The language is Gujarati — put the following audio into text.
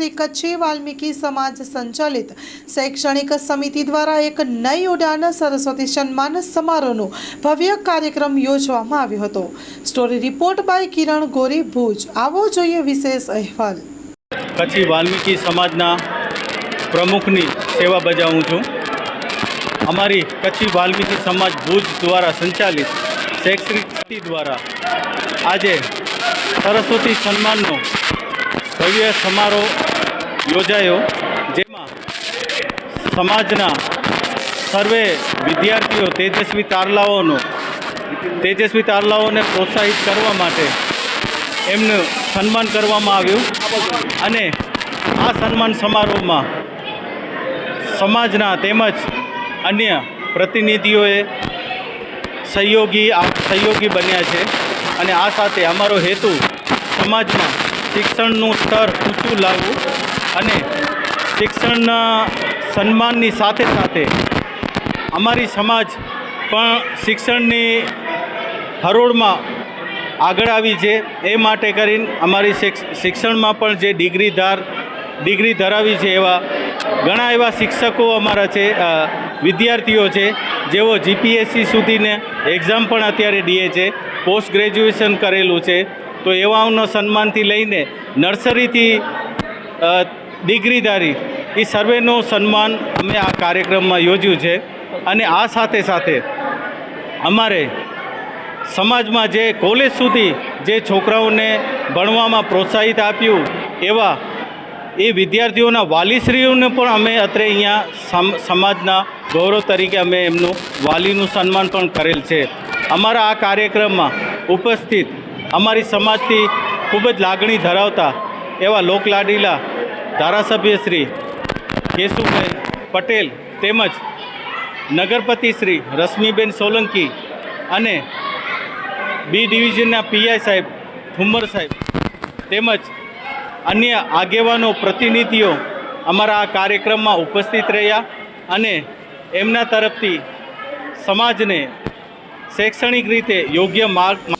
શ્રી કચ્છી વાલ્મીકી સમાજ સંચાલિત શૈક્ષણિક સમિતિ દ્વારા એક નઈ ઉડાન સરસ્વતી સન્માન સમારોહનો ભવ્ય કાર્યક્રમ યોજવામાં આવ્યો હતો. સ્ટોરી રિપોર્ટ બાય કિરણ ગોરી ભુજ. આવો જોઈએ વિશેષ અહેવાલ. કચ્છી વાલ્મીકી સમાજના પ્રમુખની સેવા બજાવું છું. અમારી કચ્છી વાલ્મીકી સમાજ ભુજ દ્વારા સંચાલિત શૈક્ષણિક દ્વારા આજે સરસ્વતી સન્માનનો ભવ્ય સમારોહ યોજાયો, જેમાં સમાજના સર્વે વિદ્યાર્થીઓ તેજસ્વી તારલાઓનો, તેજસ્વી તારલાઓને પ્રોત્સાહિત કરવા માટે એમનું સન્માન કરવામાં આવ્યું અને આ સન્માન સમારોહમાં સમાજના તેમજ અન્ય પ્રતિનિધિઓએ સહયોગી સહયોગી બન્યા છે અને આ સાથે અમારો હેતુ સમાજમાં શિક્ષણનું સ્તર ઊંચું લાવવું અને શિક્ષણના સન્માનની સાથે સાથે અમારી સમાજ પણ શિક્ષણની હરોળમાં આગળ આવી છે. એ માટે કરીને અમારી શિક્ષણમાં પણ જે ડિગ્રીધાર ડિગ્રી ધરાવી છે એવા ઘણા એવા શિક્ષકો અમારા છે વિદ્યાર્થીઓ છે, જેઓ જીપીએસસી સુધીને એક્ઝામ પણ અત્યારે દીએ છે પોસ્ટ ગ્રેજ્યુએશન કરેલું છે. તો એવાઓના સન્માનથી લઈને નર્સરીથી ડિગ્રીધારી એ સર્વેનું સન્માન અમે આ કાર્યક્રમમાં યોજ્યું છે. અને આ સાથે સાથે અમારે સમાજમાં જે કોલેજ સુધી જે છોકરાઓને ભણવામાં પ્રોત્સાહિત આપ્યું એવા એ વિદ્યાર્થીઓના વાલીશ્રીઓને પણ અમે અત્રે અહીંયા સમાજના ગૌરવ તરીકે અમે એમનું વાલીનું સન્માન પણ કરેલ છે. અમારા આ કાર્યક્રમમાં ઉપસ્થિત અમારી સમાજથી ખૂબ જ લાગણી ધરાવતા એવા લોકલાડીલા ધારાસભ્ય શ્રી કેશુભાઈ પટેલ તેમજ નગરપતિ શ્રી રશ્મિબેન સોલંકી અને બી ડિવિઝનના પીઆઈ સાહેબ ઠુમ્મર સાહેબ તેમજ અન્ય આગેવાનો, પ્રતિનિધિઓ અમારા આ કાર્યક્રમમાં ઉપસ્થિત રહ્યા અને એમના તરફથી સમાજને શૈક્ષણિક રીતે યોગ્ય માર્ગ